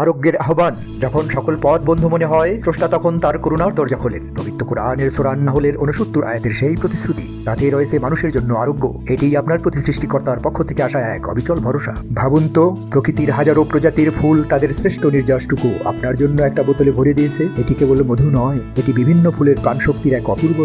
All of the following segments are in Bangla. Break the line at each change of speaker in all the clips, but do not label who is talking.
আরোগ্যের আহ্বান। যখন সকল পথ বন্ধু মনে হয়, স্রষ্টা তখন তার করুণার দরজা খোলেন। পবিত্র কোরআনের সোরান্নাহলের উনসত্তর আয়াতের সেই প্রতিশ্রুতি, তাতে রয়েছে মানুষের জন্য আরোগ্য। এটি আপনার প্রতি সৃষ্টিকর্তার পক্ষ থেকে আসা এক অবিচল ভরসা। ভাবুন তো, প্রকৃতির হাজারো প্রজাতির ফুল তাদের শ্রেষ্ঠ নির্যাসটুকু আপনার জন্য একটা বোতলে ভরে দিয়েছে। এটি কেবল মধু নয়, এটি বিভিন্ন ফুলের প্রাণশক্তির এক অপূর্ব।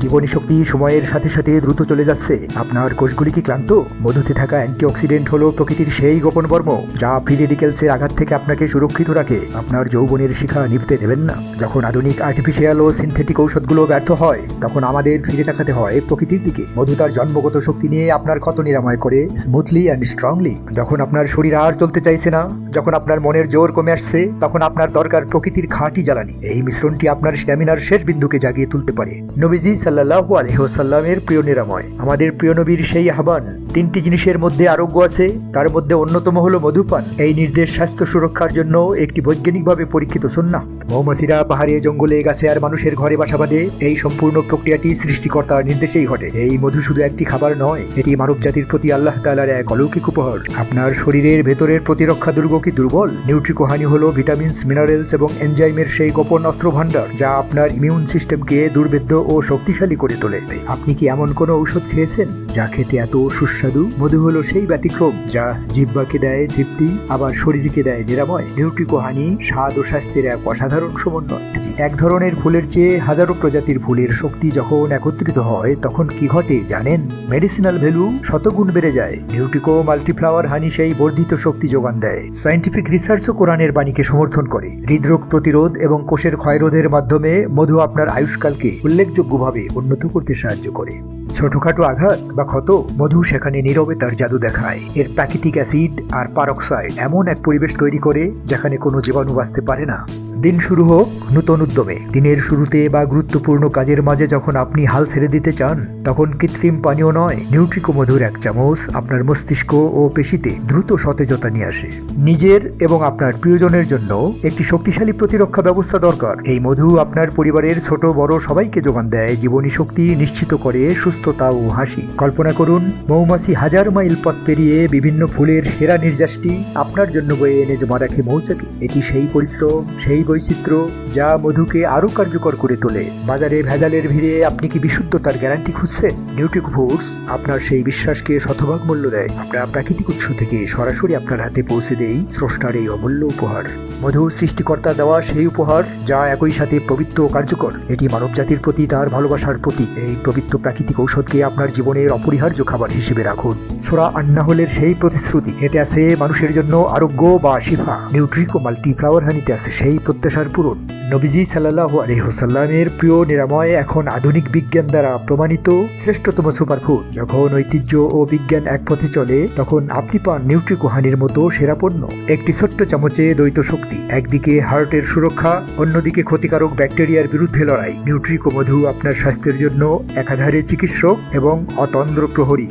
জীবনী শক্তি সময়ের সাথে সাথে দ্রুত চলে যাচ্ছে। আপনার কোষগুলি কি ক্লান্ত? মধুতে থাকা অ্যান্টিঅক্সিডেন্ট হলো প্রকৃতির সেই গোপন বর্ম, যা ফ্রি রেডিকেলসের আঘাত থেকে আপনাকে সুরক্ষিত রাখে। আপনার যৌবনের শিখা নিভতে দেবেন না। যখন আধুনিক আর্টিফিশিয়াল ও সিনথেটিক ঔষধগুলো ব্যর্থ হয়, তখন আমাদের ফিরে তাকাতে হয় প্রকৃতির দিকে। মধু তার জন্মগত শক্তি নিয়ে আপনার ক্ষত নিরাময় করে স্মুথলি অ্যান্ড স্ট্রংলি যখন আপনার শরীর আর চলতে চাইছে না, যখন আপনার মনের জোর কমে আসছে, তখন আপনার দরকার প্রকৃতির খাঁটি জ্বালানি। এই মিশ্রণটি আপনার স্ট্যামিনার শেষ বিন্দুকে জাগিয়ে তুলতে পারে। নবীজি সাল্লাহ আলহিহসাল্লামের প্রিয় নিরাময়। আমাদের প্রিয় নবীর সেই আহ্বান, তিনটি জিনিসের মধ্যে আরোগ্য আছে, তার মধ্যে অন্যতম হলো মধুপান। এই নির্দেশ স্বাস্থ্য সুরক্ষার জন্য একটি বৈজ্ঞানিকভাবে পরীক্ষিত সুন্না। মৌমাছিরা পাহাড়ে, জঙ্গলে, গাছে আর মানুষের ঘরে বাসা বাঁধে। এই সম্পূর্ণ প্রক্রিয়াটি সৃষ্টিকর্তার নির্দেশেই ঘটে। এই মধু শুধু একটি খাবার নয়, এটি মানব জাতির প্রতি আল্লাহ তালার এক অলৌকিক উপহার। আপনার শরীরের ভেতরের প্রতিরক্ষা দুর্গ কি দুর্বল? নিউট্রিকোহানি হলো ভিটামিনস, মিনারেলস এবং এনজাইমের সেই গোপন অস্ত্র ভাণ্ডার যা আপনার ইমিউন সিস্টেমকে দুর্ভেদ্য ও শক্তিশালী করে তোলে। আপনি কি এমন কোনো ঔষধ খেয়েছেন? যা খেতে এত সুস্বাদু, মধু হলো সেই ব্যতিক্রম যা জিব্বাকে দেয় তৃপ্তি, আবার শরীরকে দেয় নিরাময়। নিউট্রিকোহানি স্বাদ ও স্বাস্থ্যের এক অসাধারণ সমন্বয়। এক ধরনের ফুলের চেয়ে হাজারো প্রজাতির ফুলের শক্তি যখন একত্রিত হয়, তখন কি ঘটে জানেন? মেডিসিনাল ভ্যালু শতগুণ বেড়ে যায়। নিউট্রিকো মাল্টিফ্লাওয়ার হানি সেই বর্ধিত শক্তি যোগান দেয়। সায়েন্টিফিক রিসার্চও কোরআনের বাণীকে সমর্থন করে। হৃদরোগ প্রতিরোধ এবং কোষের ক্ষয়রোধের মাধ্যমে মধু আপনার আয়ুষ্কালকে উল্লেখযোগ্যভাবে উন্নত করতে সাহায্য করে। ছোটখাটো আঘাত বা ক্ষত, মধু সেখানে নীরবে তার জাদু দেখায়। এর প্রাকৃতিক অ্যাসিড আর পারক্সাইড এমন এক পরিবেশ তৈরি করে যেখানে কোনো জীবাণু বাঁচতে পারে না। দিন শুরু হোক নূতন উদ্যমে। দিনের শুরুতে বা গুরুত্বপূর্ণ কাজের মাঝে যখন আপনি হাল ছেড়ে দিতে চান, তখন কৃত্রিম পানীয় নয় নিউট্রিকো মধুর এক চামচ আপনার মস্তিষ্ক ও পেশিতে দ্রুত সতেজতা নিয়ে আসে। নিজের এবং আপনার প্রিয়জনের জন্য একটি শক্তিশালী প্রতিরক্ষা ব্যবস্থা দরকার। এই মধু আপনার পরিবারের ছোট, বড় সবাইকে যোগান দেয়, জীবনী শক্তি নিশ্চিত করে সুস্থতা ও হাসি। কল্পনা করুন, মৌমাছি হাজার মাইল পথ পেরিয়ে বিভিন্ন ফুলের সেরা নির্যাসটি আপনার জন্য বয়ে এনে জমা রাখে মৌচাকে। এটি সেই পরিশ্রম, সেই বৈচিত্র্য যা মধুকে আরও কার্যকর করে তোলে। বাজারে ভেজালের ভিড়ে আপনি কি বিশুদ্ধতার গ্যারান্টি খুঁজছেন? নিউট্রিক ফুডস আপনার সেই বিশ্বাসকে শতভাগ মূল্য দেয়। আমরা প্রাকৃতিক উৎস থেকে সরাসরি আপনার হাতে পৌঁছে দেই স্রষ্টার এই অমূল্য উপহার। মধুর সৃষ্টিকর্তা দেওয়া সেই উপহার যা একই সাথে পবিত্র ও কার্যকর। এটি মানবজাতির প্রতি তার ভালোবাসার প্রতীক। এই পবিত্র প্রাকৃতিক ঔষধকে আপনার জীবনের অপরিহার্য খাবার হিসেবে রাখুন। সোরা আন্না আন্নাহলের সেই প্রতিশ্রুতি, এতে আছে মানুষের জন্য আরোগ্য বা শিফা। নিউট্রিক ও মাল্টিফ্লাওয়ার হানিতে আছে সেই প্রত্যাশার পূরণ। নবীজি সাল্লাহ আলহিহসাল্লামের প্রিয় নিরাময় এখন আধুনিক বিজ্ঞান দ্বারা প্রমাণিত শ্রেষ্ঠতম সুপারফুড। যখন ঐতিহ্য ও বিজ্ঞান এক পথে চলে, তখন আপনি পান নিউট্রিকোহানির মতো সেরা পণ্য। একটি ছোট্ট চামচে দ্বৈত শক্তি, একদিকে হার্টের সুরক্ষা, অন্যদিকে ক্ষতিকারক ব্যাকটেরিয়ার বিরুদ্ধে লড়াই। নিউট্রিকো মধু আপনার স্বাস্থ্যের জন্য একাধারে চিকিৎসক এবং অতন্দ্র প্রহরী।